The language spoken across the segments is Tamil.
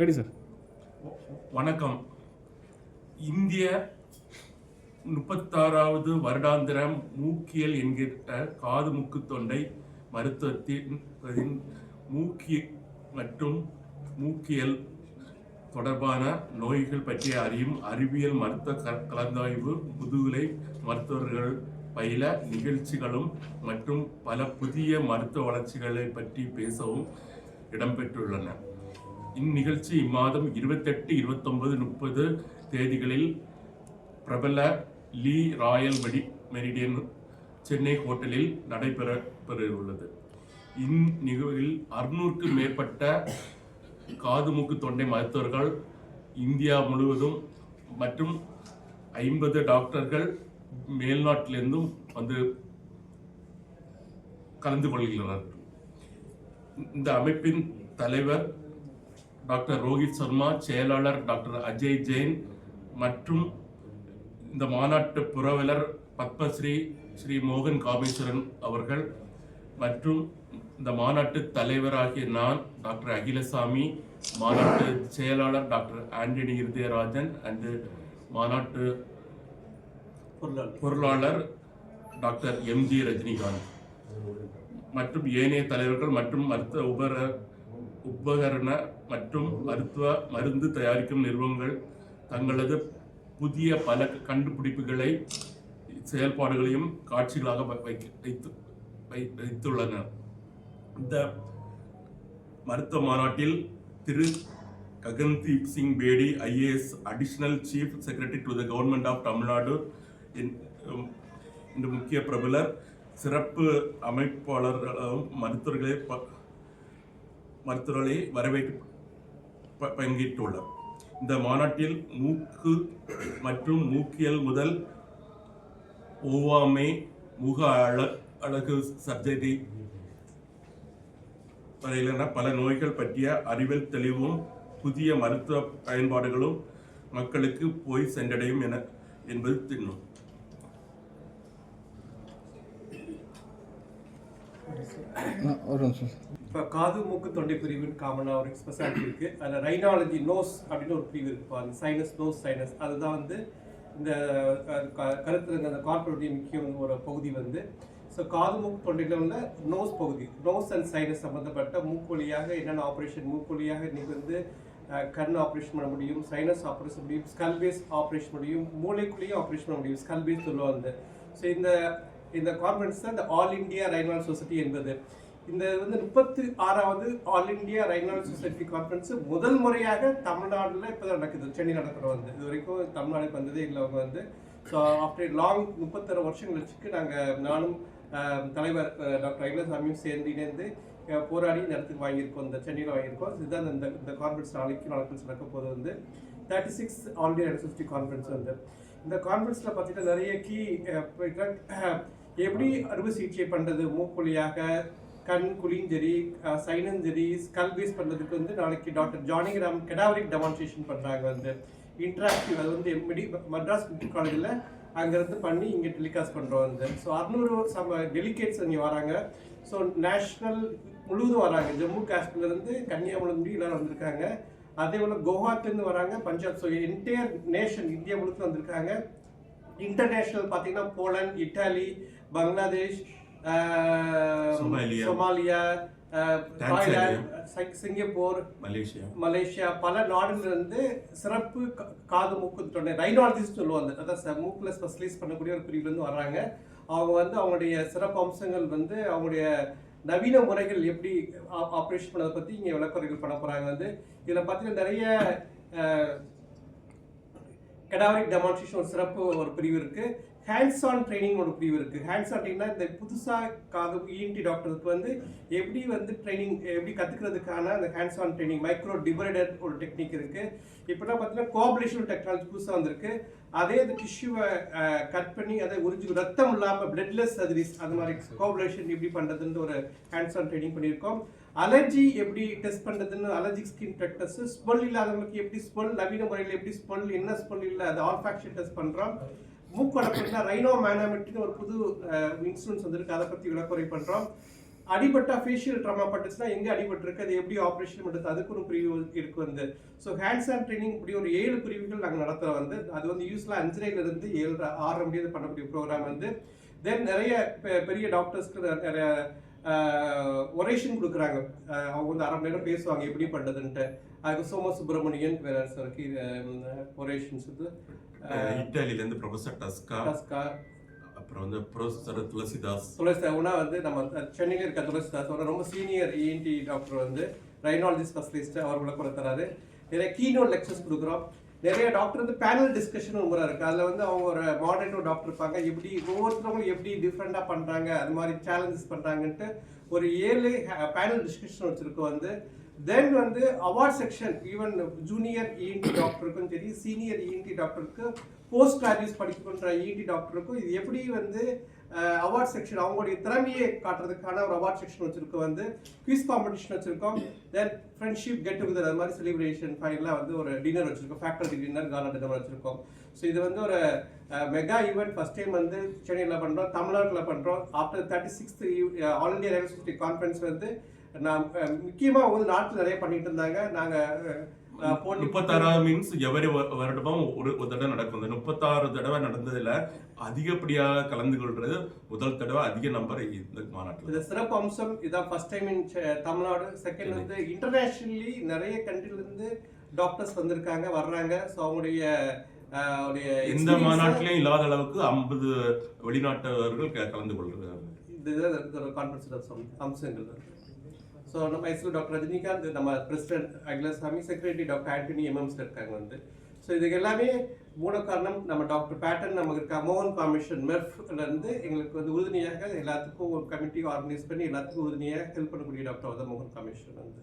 ரெடி சார் வணக்கம். இந்திய முப்பத்தாறாவது வருடாந்திர மூக்கியல் என்கிற காது மூக்கு தொண்டை மருத்துவத்தின் பதின் மூக்கி மற்றும் மூக்கியல் தொடர்பான நோய்கள் பற்றிய அறியும் அறிவியல் மருத்துவ கலந்தாய்வு முதுகலை மருத்துவர்கள் பயில நிகழ்ச்சிகளும் மற்றும் பல புதிய மருத்துவ வளர்ச்சிகளை பற்றி பேசவும் இடம்பெற்றுள்ளன. இந்நிகழ்ச்சி இம்மாதம் இருபத்தெட்டு இருபத்தொன்பது முப்பது தேதிகளில் பிரபல லீ ராயல் மெடி மெரிடியன் சென்னை ஹோட்டலில் நடைபெற பெறவுள்ளது இந்நிகழ்வில் அறுநூறுக்கு மேற்பட்ட காது மூக்கு தொண்டை மருத்துவர்கள் இந்தியா முழுவதும் மற்றும் ஐம்பது டாக்டர்கள் மேல்நாட்டிலிருந்தும் வந்து கலந்து கொள்கிறார்கள் இந்த அமைப்பின் தலைவர் டாக்டர் ரோஹித் சர்மா செயலாளர் டாக்டர் அஜய் ஜெயின் மற்றும் இந்த மாநாட்டு புரவலர் பத்மஸ்ரீ ஸ்ரீ மோகன் காமேஸ்வரன் அவர்கள் மற்றும் இந்த மாநாட்டு தலைவராகிய நான் டாக்டர் அகிலசாமி மாநாட்டு செயலாளர் டாக்டர் ஆண்டனி இருதயராஜன் அண்டு மாநாட்டு பொருளாளர். Doctor MG Rajinikanth. மற்றும் ஏனைய தலைவர்கள் மற்றும் மருத்துவ உபர உபகரண மற்றும் மருத்துவ மருந்து தயாரிக்கும் நிறுவனங்கள் தங்களது புதிய பல கண்டுபிடிப்புகளை செயல்பாடுகளையும் காட்சிகளாக வைத்து வை- வைத்துள்ளனர் இந்த மருத்துவ மாநாட்டில் Thiru Gagandeep Singh Bedi IAS additional chief secretary to the government of Tamil Nadu இந்த முக்கிய பிரபலர் சிறப்பு அமைப்பாளர்களும் மருத்துவர்களை ப- மருத்துவர்களை வரவேற்று பங்கேற்றுள்ளார் இந்த மாநாட்டில் மூக்கு மற்றும் மூக்கியல் முதல் ஒவ்வாமை முக அழ அழகு சர்ஜரி வரையிலான பல நோய்கள் பற்றிய அறிவியல் தெளிவும் புதிய மருத்துவ பயன்பாடுகளும் மக்களுக்கு போய் சென்றடையும் என என்பது திண்ணும். ஒரு நிமிஷம். இப்போ காது மூக்கு தொண்டை பிரிவுன்னு காமனாக ஒரு ஸ்பெஷாலிட்டி இருக்குது அதில் ரைனாலஜி நோஸ் அப்படின்னு ஒரு பிரிவு இருக்கு அந்த சைனஸ் நோஸ் சைனஸ் அதுதான் வந்து இந்த அஹ், க- அந்த கார்பரேட்டிவ் முக்கியம் ஒரு பகுதி வந்து. ஸோ காது மூக்கு தொண்டையில் உள்ள நோஸ் பகுதி. நோஸ் அண்ட் சைனஸ் சம்மந்தப்பட்ட மூக்கு வழியாக என்னென்ன ஆப்ரேஷன் மூக்கு வழியாக வந்து கண் ஆப்ரேஷன் பண்ண முடியும் சைனஸ் ஆப்ரேஷன் முடியும் ஸ்கல் பேஸ் ஆப்ரேஷன் முடியும் மூளைக்குள்ளேயும் ஆப்ரேஷன் பண்ண முடியும் ஸ்கல் பேஸ் சொல்லுவாங்க. ஸோ இந்த இந்த கான்ஃபரன்ஸ் தான் இந்த ஆல் இந்தியா ரைனால் சொசைட்டி என்பது. இந்த வந்து முப்பத்தி ஆறாவது all India rhinal society conference முதல் முறையாக தமிழ்நாட்டில் இப்போ நடக்குது. சென்னை நடக்கிற வந்து. இது வரைக்கும் தமிழ்நாடுக்கு வந்ததே இல்லை அவங்க வந்து. ஸோ ஆஃப்டர் லாங் முப்பத்தாறு வருஷம் கழிச்சுக்கு நாங்கள் நானும் தலைவர் டாக்டர் அகிலசாமியும் சேர்ந்து இணைந்து போராடி இந்த இடத்துக்கு வாங்கியிருக்கோம். இந்த சென்னையில் வாங்கியிருக்கோம். இதுதான் இந்த இந்த கான்ஃபரன்ஸ் நாளைக்கு நாளைக்கு நடக்க போது வந்து. Thirty six all India society conference வந்து. இந்த கான்ஃபரன்ஸில் பார்த்தீங்கன்னா நிறைய கீ எப்படி அறுவை சிகிச்சை பண்ணுறது மூக்கொழியாக கண் குழியும் சரி சைனும் சரி ஸ்கல் பேஸ் பண்ணுறதுக்கு வந்து நாளைக்கு டாக்டர் ஜானிகிராம் கெடாவரிக் டெமான்ஸ்ட்ரேஷன் பண்ணுறாங்க வந்து. இன்ட்ராக்டிவ் அது வந்து மெடி மட்ராஸ் மெடிக்கல் காலேஜில் அங்கேருந்து பண்ணி இங்கே டெலிகாஸ்ட் பண்ணுறோம் வந்து. ஸோ அறுநூறு சம டெலிகேட்ஸ் இங்கே வராங்க. ஸோ நேஷ்னல் முழுவதும் வராங்க. ஜம்மு காஷ்மீர்லேருந்து கன்னியாகுமரி எல்லாரும் வந்திருக்காங்க. அதே போல் குவஹாத்திலேருந்து வராங்க Punjab. So entire nation India முழுக்க வந்திருக்காங்க. இன்டர்நேஷ்னல் பார்த்தீங்கன்னா Poland Italy Bangladesh Somalia. Singapore Malaysia Malaysia பல நாடுல இருந்து சிறப்பு காது மூக்கு தொண்டை ரைனாலஜிஸ்ட் சொல்லுவாங்க. அதான் மூக்குல ஸ்பெஷலைஸ் பண்ணக்கூடிய ஒரு பிரிவுல இருந்து வர்றாங்க. அவங்க வந்து அவங்களுடைய சிறப்பு அம்சங்கள் வந்து அவங்களுடைய நவீன முறைகள் எப்படி ஆப்ரேஷன் பண்ணதை பத்தி இங்க விளக்குறைகள் பண்ண போறாங்க. வந்து இதுல பார்த்தீங்கன்னா நிறைய கெடாவரிக் டெமான்ஸ்ட்ரேஷன் ஒரு சிறப்பு ஒரு பிரிவு இருக்கு. ஹேண்ட்ஸ் ஆன் ட்ரைனிங் ஒரு பிரிவு இருக்குது ஹேண்ட்ஸ் ஆன் ட்ரைனிங்னா இந்த புதுசாக காது இஎன்டி டாக்டருக்கு வந்து எப்படி வந்து ட்ரைனிங் எப்படி கற்றுக்கிறதுக்கான அந்த hands on training micro divider ஒரு டெக்னிக் இருக்குது இப்போலாம் பார்த்தீங்கன்னா கோஆபரேஷன் டெக்னாலஜி புதுசாக வந்திருக்கு. அதே அந்த டிஷ்யூவை கட் பண்ணி அதை உறிஞ்சு ரத்தம் இல்லாமல் பிளட்லெஸ் சர்ஜரிஸ் அது மாதிரி கோஆபரேஷன் எப்படி பண்ணுறதுன்னு ஒரு ஹேண்ட்ஸ் ஆன் ட்ரைனிங் பண்ணியிருக்கோம். அலர்ஜி எப்படி டெஸ்ட் பண்ணுறதுன்னு அலர்ஜிக் ஸ்கின் டெஸ்ட் ஸ்பொல் இல்லாதவங்களுக்கு எப்படி ஸ்பொல் நவீன முறையில் எப்படி ஸ்பொல் என்ன ஸ்பொல் இல்லை அது ஆல்ஃபாக்ஷன் டெஸ்ட் பண்ணுறோம் மூக்கடப்புனா ரைனோ மேனாமெட்ரின்னு ஒரு புது இன்சூரன்ஸ் வந்திருக்கு. அதை பற்றி விளக்குறை பண்ணுறோம் அடிபட்டா ஃபேஷியல் ட்ராமா பட்டுச்சுன்னா எங்கே அடிபட்டிருக்கு? அது எப்படி ஆப்ரேஷன் பண்ணுறது அதுக்கு ஒரு பிரிவு இருக்கு வந்து. ஸோ ஹேண்ட்ஸ் ஆன் ட்ரைனிங் இப்படி ஒரு ஏழு பிரிவுகள் நாங்கள் நடத்துகிறோம் வந்து. அது வந்து யூஸ்லாம் அஞ்சரைல இருந்து ஏழு ஆறு முடியாது பண்ணக்கூடிய ப்ரோக்ராம் வந்து. தென் நிறைய பெ- பெரிய டாக்டர்ஸ்க்கு நிறைய ஒரேஷன் கொடுக்குறாங்க. அவங்க வந்து அரை மணி நேரம் பேசுவாங்க எப்படி பண்ணுறதுன்ட்டு அதுக்கு சோம சுப்பிரமணியன் வேற இருக்கு ஒரேஷன்ஸ் வந்து இத்தாலியில இருந்து ப்ரொஃபசர் டஸ்கா. டஸ்கா. அப்புறம் வந்து ப்ரொஃபசர் துளசிதாஸ். துளசிதாஸ்னா வந்து நம்ம சென்னையில் இருக்க துளசிதாஸ். அவர் ரொம்ப சீனியர் இஎன்டி டாக்டர் வந்து ரைனாலஜி ஸ்பெஷலிஸ்ட் அவர் விளக்கம் தராரு. நிறைய கீனோட் லெக்சர்ஸ் கொடுக்குறோம். நிறைய டாக்டர் வந்து பேனல் டிஸ்கஷன் முறை இருக்கு. அதில் வந்து அவங்க ஒரு மாடரேட்டர் டாக்டர் இருப்பாங்க. எப்படி ஒவ்வொருத்தவங்களும் எப்படி டிஃப்ரெண்ட்டாக பண்ணுறாங்க அது மாதிரி சேலஞ்சஸ் பண்ணுறாங்கன்ட்டு ஒரு ஏழு பேனல் டிஸ்கஷன் வச்சிருக்கோம் வந்து. தென் வந்து award section even junior ENT டாக்டருக்கும் சரி சீனியர் இஎன்டி டாக்டருக்கு போஸ்ட் கிராஜுவேட் படிக்கின்ற இஎன்டி டாக்டருக்கும் இது எப்படி வந்து அவார்ட் செக்ஷன் அவங்களுடைய திறமையை காட்டுறதுக்கான ஒரு அவார்ட் செக்ஷன் வச்சிருக்கோம் வந்து குவிஸ் காம்படிஷன் வச்சிருக்கோம். தென் ஃப்ரெண்ட்ஷிப் கெட் டுகெதர் அது மாதிரி செலிப்ரேஷன் ஃபைனலாக வந்து ஒரு டின்னர் வச்சிருக்கோம். ஃபேக்டரி டின்னர் காலா டின்னர் வச்சிருக்கோம். ஸோ இது வந்து ஒரு மெகா ஈவெண்ட் ஃபர்ஸ்ட் டைம் வந்து சென்னையில் பண்ணுறோம் தமிழ்நாட்டில் பண்ணுறோம் after thirty sixth all India railway society conference வந்து நான் முக்கியமாக வந்து நாட்டில் நிறைய பண்ணிட்டு இருந்தாங்க. நாங்கள் முப்பத்தாறாவது மீன்ஸ் எவரி வருடமும் ஒரு ஒரு தடவை நடக்கும். இந்த முப்பத்தாறு தடவை நடந்ததுல அதிகப்படியாக கலந்து கொள்றது முதல் தடவை அதிக நம்பர் இந்த மாநாட்டில். இது சிறப்பு அம்சம். இதான் first time in Tamil Nadu. Second வந்து இன்டர்நேஷனலி நிறைய இருந்து டாக்டர்ஸ் வந்திருக்காங்க வர்றாங்க. ஸோ அவங்களுடைய experience-அ மாநாட்டிலையும் இல்லாத அளவுக்கு ஐம்பது வெளிநாட்டவர்கள் கலந்து கொள்கிறார்கள் இதுதான் கான்ஃபரன்ஸ் அம்சங்கள் ஸோ நம்ம எஸ்எல் டாக்டர் ரஜினிகாந்த் நம்ம president Akilasamy secretary doctor Antony MMS இருக்காங்க வந்து. ஸோ இதுக்கு எல்லாமே மூல காரணம் நம்ம டாக்டர் பேட்டன் நமக்கு இருக்க மோகன் காமிஷன் மெர்ஃப்ல இருந்து எங்களுக்கு வந்து உறுதுணையாக எல்லாத்துக்கும் ஒரு கமிட்டி ஆர்கனைஸ் பண்ணி எல்லாத்துக்கும் உறுதுணையாக ஹெல்ப் பண்ணக்கூடிய டாக்டர் வந்து மோகன் கமிஷன் வந்து.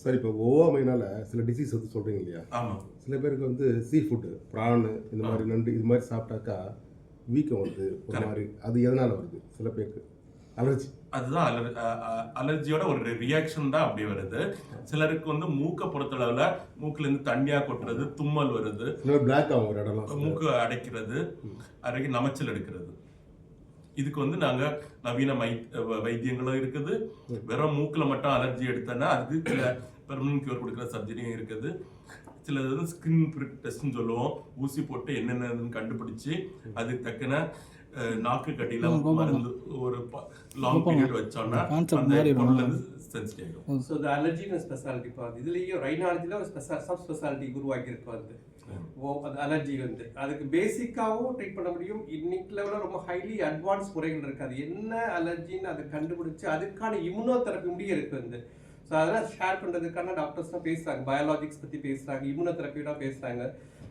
சார் இப்போ ஒவ்வாமையினால சில டிசீஸ் வந்து சொல்கிறீங்க இல்லையா? ஆமா. சில பேருக்கு வந்து சீ ஃபுட்டு ப்ரானு இந்த மாதிரி நண்டு இது மாதிரி சாப்பிட்டாக்கா வீக்கம் வருது ஒரு மாதிரி அது எதனால வருது சில பேருக்கு? அலர்ஜி அதுதான் அலர் அலர்ஜியோட ஒரு ரியாக்ஷன் தான் அப்படி வருது. சிலருக்கு வந்து மூக்கை பொறுத்தளவுல மூக்குல இருந்து தண்ணியா கொட்டுறது தும்மல் வருது. பிளாக் ஆகும் ஒரு இடம்லாம். மூக்கு அடைக்கிறது அறைக்கு நமைச்சல் எடுக்கிறது. இதுக்கு வந்து நாங்க நவீன மை வைத்தியங்களும் இருக்குது. வெறும் மூக்குல மட்டும் அலர்ஜி எடுத்தோன்னா அதுக்கு சில பெர்மனன்ட் கியூர் கொடுக்குற சர்ஜரியும் இருக்குது. சில வந்து ஸ்கின் டெஸ்ட்னு சொல்லுவோம். ஊசி போட்டு என்னென்னதுன்னு கண்டுபிடிச்சு அதுக்கு தக்கன நாக்கு கட்டியில மருந்து ஒரு லாங் பீரியட் வச்சோம்னா அந்த. பொருள் வந்து சென்சிட்டிவ் ஆகும் ஸோ இந்த அலர்ஜின்னு ஸ்பெஷாலிட்டி பார்த்து இதுலேயும் ரைனாலஜியில் ஒரு ஸ்பெஷல் சப் ஸ்பெஷாலிட்டி உருவாக்கி இருக்கு வந்து ஓ அது அலர்ஜி வந்து. அதுக்கு பேசிக்காகவும் ட்ரீட் பண்ண முடியும். இன்னைக்கு லெவலில் ரொம்ப ஹைலி அட்வான்ஸ் முறைகள் இருக்கு. அது என்ன அலர்ஜின்னு அதை கண்டுபிடிச்சு அதுக்கான இம்யூனோ தெரப்பி முடிய இருக்கு வந்து. ஸோ அதெல்லாம் ஷேர் பண்ணுறதுக்கான டாக்டர்ஸ்லாம் பேசுகிறாங்க பயாலஜிக்ஸ் பற்றி பேசுகிறாங்க இம்யூனோ தெரப்பியோட பேசுகிறாங்க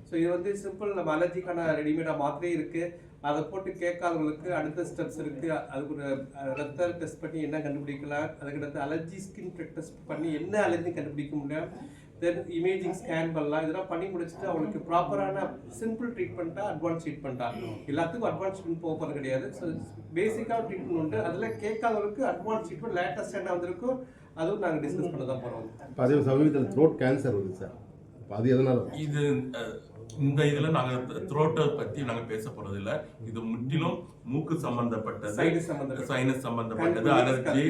ஸோ இது வந்து சிம்பிள் நம்ம அலர்ஜிக்கான ரெடிமேடாக மாத்திரையே இருக்குது அதை போட்டு கேட்காதவங்களுக்கு அடுத்த ஸ்டெப்ஸ் இருக்கு. அதுக்கு ஒரு ரத்த டெஸ்ட் பண்ணி என்ன கண்டுபிடிக்கலாம்? அதுக்கடுத்து அலர்ஜி ஸ்கின் டெஸ்ட் பண்ணி என்ன அலர்ஜி கண்டுபிடிக்க முடியும்? தென் இமேஜிங் ஸ்கேன் பண்ணலாம். இதெல்லாம் பண்ணி முடிச்சுட்டு அவங்களுக்கு ப்ராப்பரான சிம்பிள் ட்ரீட்மெண்ட்டாக அட்வான்ஸ் ட்ரீட்மெண்ட்டா எல்லாத்துக்கும் அட்வான்ஸ் ட்ரீட்மெண்ட் போக போகிறது கிடையாது. ஸோ பேசிக்காக ட்ரீட்மெண்ட் உண்டு. அதில் கேட்காதவங்களுக்கு அட்வான்ஸ் ட்ரீட்மெண்ட் லேட்டஸ்ட் என்ன வந்திருக்கும். அதுவும் நாங்கள் டிஸ்கஸ் பண்ண தான் போகிறோம் அதே சமீபத்தில் த்ரோட் கேன்சர் வருது சார். அது எதனால? இது இந்த இதுல நாங்க த்ரோட்டை பத்தி நாங்க பேச போறது இல்ல இது முற்றிலும் மூக்கு சம்பந்தப்பட்டது. சைனஸ் சம்பந்தப்பட்டது. அலர்ஜி.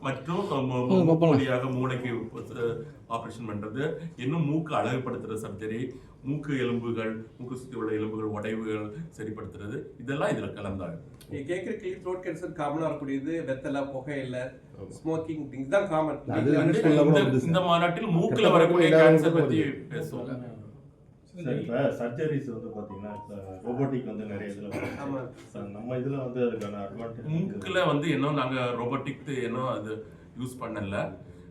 மற்றும் மூளைக்கு ஆபரேஷன் பண்றது. இன்னும் மூக்கு அழகுபடுத்துற சர்ஜரி மூக்கு எலும்புகள் மூக்கு சுத்தி உள்ள எலும்புகள் உடைவுகள் சரிப்படுத்துறது. இதெல்லாம் இதுல கலந்தாகும் நீங்க கேட்குற கேள்வி த்ரோட் கேன்சர் காமனாக இருக்கக்கூடியது வெத்தலை புகையில ஸ்மோக்கிங் திங்ஸ் தான் காமன் இந்த- மாநாட்டில் மூக்குல வரக்கூடிய கேன்சர் வருது. பேசுவோம். சார் இப்போ சர்ஜரிஸ் வந்து பார்த்தீங்கன்னா இப்போ ரோபோட்டிக் வந்து நிறைய இதில் ஆமா. சார் நம்ம இதில் வந்து அதுக்கான அட்வான்டேஜ் மூக்குல வந்து இன்னும் நாங்க ரோபோட்டிக் இன்னும் அது யூஸ் பண்ணல.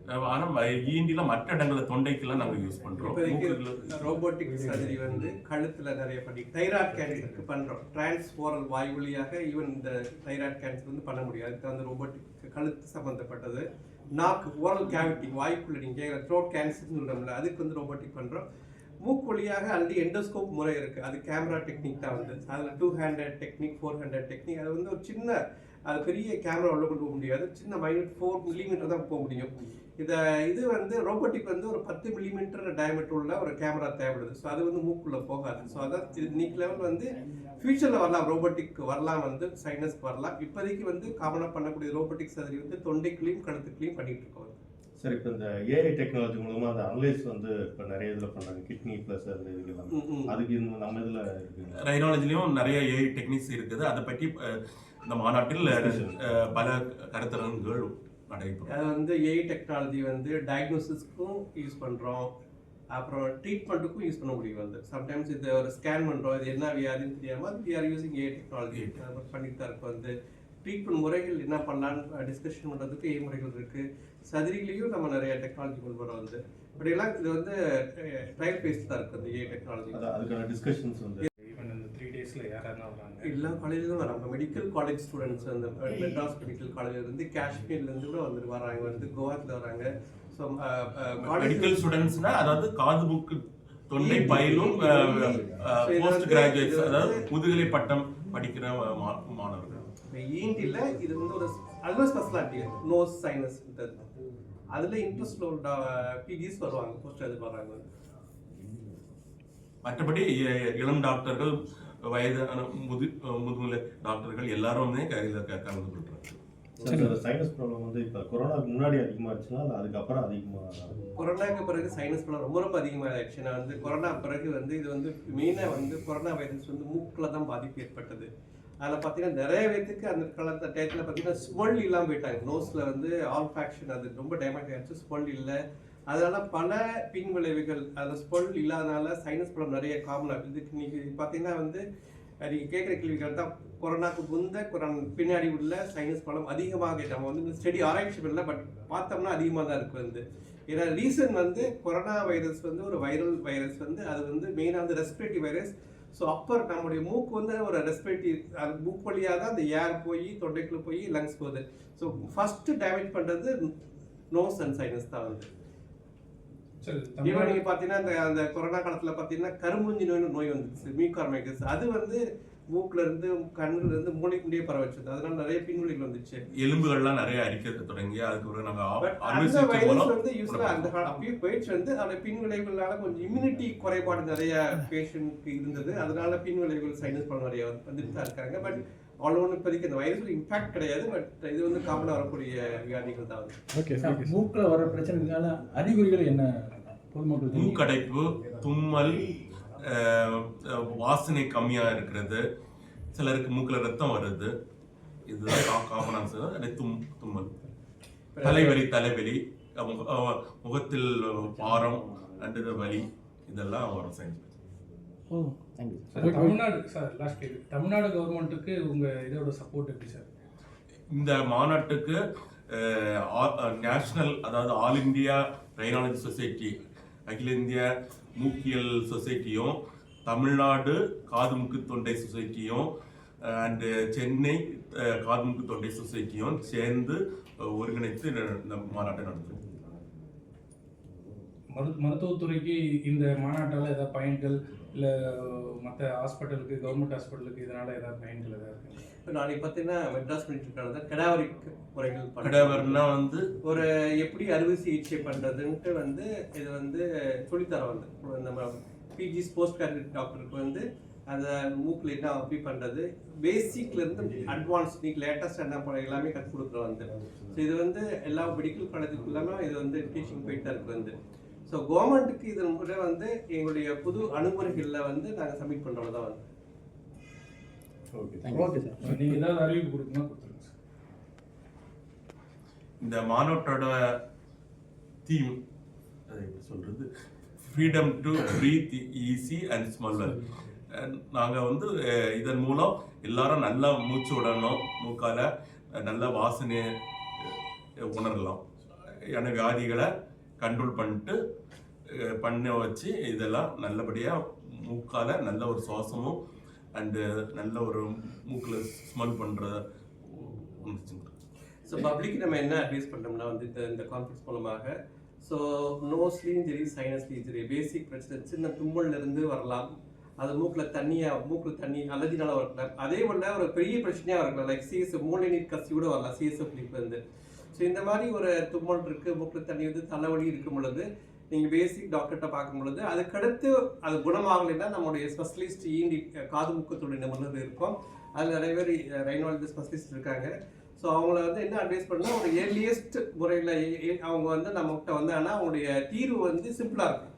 அஹ் ஆனா ஈண்டில மற்ற இடங்கள்ல தொண்டைக்கெல்லாம் நாங்க யூஸ் மூக்குல. ரோபோட்டிக் சர்ஜரி வந்து கழுத்துல நிறைய பண்ணி தைராய்டு கேன்சருக்கு பண்றோம். டிரான்ஸ் ஓரல் வாய் வழியாக ஈவன் இந்த தைராய்டு கேன்சர் வந்து பண்ண முடியாது. அதுக்கு வந்து ரோபோட்டிக் கழுத்து சம்பந்தப்பட்டது. நாக்கு ஓரல் கேவிட்டி வாய்க்குள்ள நீங்க கேட்குற த்ரோட் கேன்சர் சொல்றோம்ல அதுக்கு வந்து ரோபோட்டிக் பண்றோம். மூக்கு வழியாக ஆல்ரெடி எண்டோஸ்கோப் முறை இருக்குது அது கேமரா டெக்னிக் தான் வந்து. அதில் two hundred technique four hundred technique அது வந்து ஒரு சின்ன அது பெரிய கேமரா உள்ள கொண்டு போக முடியாது. சின்ன மைனட் ஃபோர் மில்லிமீட்டர் தான் போக முடியும். இதை இது வந்து ரோபோட்டிக் வந்து ஒரு பத்து மில்லிமீட்டர் டயமீட்டர் உள்ள ஒரு கேமரா தேவைப்படுது. ஸோ அது வந்து மூக்குள்ளே போகாது. ஸோ அதான் இன்னைக்கு லெவல் வந்து ஃபியூச்சரில் வரலாம். ரோபோட்டிக் வரலாம் வந்து சைனஸ்க்கு வரலாம். இப்போதைக்கு வந்து காமனாக பண்ணக்கூடிய ரோபோட்டிக் சர்ஜரி வந்து தொண்டைக்குள்ளேயும் கழுத்துக்குள்ளேயும் பண்ணிகிட்டு இருக்கோம். சார் இப்போ இந்த ஏஐ டெக்னாலஜி மூலமா அந்த அனலைஸ் வந்து இப்போ நிறைய இதுல பண்றாங்க. கிட்னி ப்ளஸ் அந்த இதுக்கெல்லாம். அதுக்கு இந்த நம்ம இதுல ரைனாலஜிலையும் நிறைய ஏஐ டெக்னிக்ஸ் இருக்குது. அதை பற்றி இந்த மாநாட்டில் பல கருத்தரங்குகள் நடைபெறும். அது வந்து ஏஐ டெக்னாலஜி வந்து டயக்னோசிஸ்க்கும் யூஸ் பண்ணுறோம் அப்புறம் ட்ரீட்மெண்ட்டுக்கும் யூஸ் பண்ண முடியும் வந்து சம்டைம்ஸ் இது ஒரு ஸ்கேன் பண்ணுறோம் இது என்ன வியாதின்னு தெரியாமல் we are using AI technology பண்ணிட்டு தான் இருக்கும் வந்து ட்ரீட்மெண்ட் முறைகள் என்ன பண்ணலான்னு டிஸ்கஷன் பண்ணுறதுக்கு ஏஐ முறைகள் இருக்குது சர்ஜரிலையும் நம்ம நிறைய டெக்னாலஜி கொண்டு வரோம் வந்து. இப்படியெல்லாம் இது வந்து ட்ரையல் பேஸ் தான் இருக்குது அந்த ஏஐ டெக்னாலஜி அது அதுக்கான டிஸ்கஷன்ஸ் வந்து. ஈவன் இந்த த்ரீ டேஸில் யாராருன்னா வராங்க? எல்லா காலேஜிலும் வராங்க. மெடிக்கல் காலேஜ் ஸ்டூடெண்ட்ஸ் அந்த மெட்ராஸ் மெடிக்கல் காலேஜ்ல இருந்து காஷ்மீர்ல இருந்து கூட வந்துட்டு வராங்க. வந்து கோவாத்துல வராங்க. ஸோ மெடிக்கல் ஸ்டூடெண்ட்ஸ்னா அதாவது காது மூக்கு தொண்டை பயிலும் போஸ்ட் கிராஜுவேட்ஸ் அதாவது முதுகலை பட்டம் படிக்கிற மா- மாணவர்கள். ஈண்டில E இது வந்து ஒரு அதுவும் ஸ்பெஷாலிட்டி நோஸ் சைனஸ் அதுல இன்ட்ரெஸ்ட் உள்ள பிடிஎஸ் வருவாங்க போஸ்ட் அது வராங்க மற்றபடி இளம் டாக்டர்கள் வயதான முது முதுநிலை டாக்டர்கள் எல்லாருமே கையில் கலந்து கொள்றாங்க சைனஸ் ப்ராப்ளம் வந்து இப்போ கொரோனாக்கு முன்னாடி அதிகமா இருந்துச்சுன்னா அதுக்கப்புறம் அதிகமா? கொரோனாக்கு பிறகு சைனஸ் ப்ராப்ளம் ரொம்ப ரொம்ப அதிகமாகிடுச்சு நான் வந்து கொரோனா பிறகு வந்து இது வந்து மெயினாக வந்து கொரோனா வைரஸ் வந்து மூக்கில் தான் பாதிப்பு ஏற்பட்டது. அதில் பார்த்தீங்கன்னா நிறைய பேத்துக்கு அந்த காலத்து டயத்தில் பார்த்தீங்கன்னா ஸ்மொல் இல்லாமல் போயிட்டாங்க. நோஸில் வந்து ஆல் ஃபேக்ஷன் அது ரொம்ப டேமேஜ் ஆகிடுச்சு ஸ்மெல் இல்லை. அதனால பல பின் விளைவுகள் அந்த ஸ்பொல் இல்லாதனால சைனஸ் ப்ராப்ளம் நிறைய காமன் ஆகுது. இதுக்கு இன்னைக்கு பார்த்தீங்கன்னா வந்து நீங்கள் கேட்குற கேள்விகள் தான். கொரோனாக்கு முந்த கொரோனா பின்னாடி உள்ள சைனஸ் ப்ராப்ளம் அதிகமாக நம்ம வந்து ஸ்டடி ஆராய்ச்சி பண்ணல பட் பார்த்தோம்னா அதிகமாக தான் இருக்குது வந்து. ஏன்னா ரீசன் வந்து கொரோனா வைரஸ் வந்து ஒரு வைரல் வைரஸ் வந்து அது வந்து மெயினாக வந்து ரெஸ்பிரேட்டரி வைரஸ் ஸோ அப்பர் நம்முடைய மூக்கு வந்து ஒரு ரெஸ்பிரேட்டரி அது மூக்கு வழியாக தான் அந்த ஏர் போய் தொண்டைக்குள்ள போய் லங்ஸ் போகுது. ஸோ ஃபர்ஸ்ட் டேமேஜ் பண்ணுறது நோஸ் அண்ட் சைனஸ் தான் வந்து ஈவன் தமிழ்நாடு நீங்க பாத்தீங்கன்னா அந்த அந்த கொரோனா காலத்துல பாத்தீங்கன்னா கரும்புஞ்சி நோய்னு நோய் வந்துச்சு மியூகார்மைகஸ் அது வந்து மூக்குல இருந்து கண்ணுல இருந்து மூளைக்கு முடியே பரவ வச்சது அதனால நிறைய பின்விளைவுகள் வந்துச்சு. எலும்புகள்லாம் நிறைய அரிக்க தொடங்கி அதுக்கு பிறகு நாங்க பட் அறுவை அந்த சிகிச்சை வைரஸ் மூலம் வந்து யூஸ்வலா அந்த அப்பயே போயிடுச்சு வந்து அதோட பின்விளைவுகளால கொஞ்சம் இம்யூனிட்டி குறைபாடு நிறைய பேஷண்ட்க்கு இருந்தது. அதனால பின்விளைவுகள் சைனஸ் ப்ராப்ளம் நிறைய வந்துட்டு தான் இருக்காங்க. பட் அவ்வளோ இப்போதைக்கு அந்த வைரஸ் இம்பாக்ட் கிடையாது. பட் இது வந்து காமனாக வரக்கூடிய வியாதிகள் தான் ஓகே மூக்குல வர பிரச்சனைக்கான அறிகுறிகள் என்ன? பொதுமக்கள்? மூக்கடைப்பு தும்மல் வாசனை கம்மியா இருக்கிறது. சிலருக்கு மூக்குல ரத்தம் வருது. இதுதான் காமனாக தும் தும்மல். தலைவலி தலைவலி. முகத்தில் பாரம் அண்டு வலி இதெல்லாம் வரும் சார் தமிழ்நாடு சார் லாஸ்ட் கேள்வி. தமிழ்நாடு கவர்மெண்ட்டுக்கு உங்க இதோட சப்போர்ட் எப்படி சார் இந்த மாநாட்டுக்கு நேஷனல் அதாவது ஆல் இந்தியா ரைனாலஜி சொசைட்டி அகில இந்திய மூக்கியல் சொசைட்டியும் தமிழ்நாடு காதுமுக்கு தொண்டை சொசைட்டியும் அண்டு சென்னை காதுமுக்கு காது தொண்டை சொசைட்டியும் சேர்ந்து ஒருங்கிணைத்து இந்த இந்த மாநாட்டை நடத்தும் மரு மருத்துவத்துறைக்கு இந்த மாநாட்டால் ஏதாவது பயன்கள் இல்லை மற்ற ஹாஸ்பிட்டலுக்கு கவர்மெண்ட் ஹாஸ்பிட்டலுக்கு இதனால் ஏதாவது பயன்கள் ஏதாவது இருக்குது இப்போ நாளைக்கு பார்த்தீங்கன்னா மெட்ராஸ் காலேஜ் கடாவரிக் முறைகள். கடவர்னா வந்து ஒரு எப்படி அறுவை சிகிச்சை பண்றதுன்ட்டு வந்து இது வந்து சொல்லித்தரோம் வந்து நம்ம பிஜி போஸ்ட் கிராஜுவேட் டாக்டருக்கு வந்து அந்த மூக்கில் என்ன அப்படி பண்றது பேசிக்ல இருந்து அட்வான்ஸ் நீங்க லேட்டஸ்ட் என்ன பண்ண எல்லாமே கற்றுக் கொடுக்குறோம் வந்து. ஸோ இது வந்து எல்லா மெடிக்கல் காலேஜுக்கு இல்லாமல் இது வந்து டீச்சிங் போயிட்டு தான் இருக்கு வந்து. ஸோ கவர்மெண்ட்டுக்கு இதன் முறை வந்து எங்களுடைய புது அணுகுமுறைகளில் வந்து நாங்கள் சப்மிட் பண்ணுறோம் தான் வந்து. ஓகே ஓகே சார் நீங்க ஏதாவது அறிவிப்பு கொடுக்கணும்னா கொடுத்துருங்க சார் இந்த மாநாட்டோட தீம் அது எப்படி சொல்றது? Freedom to breathe easy and smell நாங்கள் வந்து இதன் மூலம் எல்லாரும் நல்லா மூச்சு விடணும் மூக்கால நல்ல வாசனை உணரலாம். ஏன்னா வியாதிகளை கண்ட்ரோல் பண்ணிட்டு பண்ண வச்சு இதெல்லாம் நல்லபடியாக மூக்கால நல்ல ஒரு சுவாசமும் அண்டு uh, நல்ல ஒரு மூக்கில் ஸ்மெல் பண்ணுற ஸோ பப்ளிக் நம்ம என்ன அட்வைஸ் பண்ணோம்னா வந்து இந்த இந்த கான்ஃபரன்ஸ் மூலமாக ஸோ நோஸ்லேயும் சரி சைனஸ்லேயும் சரி பேசிக் பிரச்சனை சின்ன தும்மல்லேருந்து வரலாம். அது மூக்கில் தண்ணியாக மூக்கில் தண்ணி அலர்ஜினால வரலாம் அதே போல ஒரு பெரிய பிரச்சனையாக இருக்கலாம் லைக் சிஎஸ் மூளை நீர் கசி கூட வரலாம் சிஎஸ்எஃப் வந்து. ஸோ இந்த மாதிரி ஒரு தும்மல் இருக்குது மூக்கில் தண்ணி வந்து தலைவலி இருக்கும் பொழுது நீங்கள் பேசிக் டாக்டர்கிட்ட பார்க்கும் பொழுது அதுக்கடுத்து அது குணமாகலைன்னா நம்மளுடைய ஸ்பெஷலிஸ்ட் ஈண்டி காது மூக்கத்துடைய நிபுணர் இருக்கும். அதில் நிறைய பேர் ரைனாலஜி ஸ்பெஷலிஸ்ட் இருக்காங்க. ஸோ அவங்கள வந்து என்ன அட்வைஸ் பண்ணால் ஒரு ஏர்லியஸ்ட் முறையில் அவங்க வந்து நம்மகிட்ட வந்தாங்கன்னா அவங்களுடைய தீர்வு வந்து சிம்பிளாக இருக்கும்.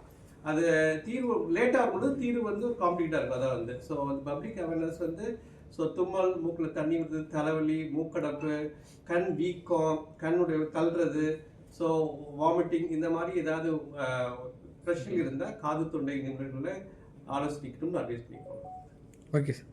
அது தீர்வு லேட்டாக இருக்கும்போது தீர்வு வந்து காம்ப்ளீட்டாக இருக்கும் அதான் வந்து. ஸோ வந்து பப்ளிக் அவேர்னஸ் வந்து ஸோ தும்மல் மூக்கில் தண்ணி விடுறது தலைவலி மூக்கடப்பு கண் வீக்கம் கண்ணுடைய தள்ளுறது ஸோ வாமிட்டிங் இந்த மாதிரி ஏதாவது பிரச்சனை இருந்தால் காது தொண்டை நிபுணர்களை ஆலோசிக்கணும்னு அட்வைஸ் பண்ணிக்கோங்க. Okay sir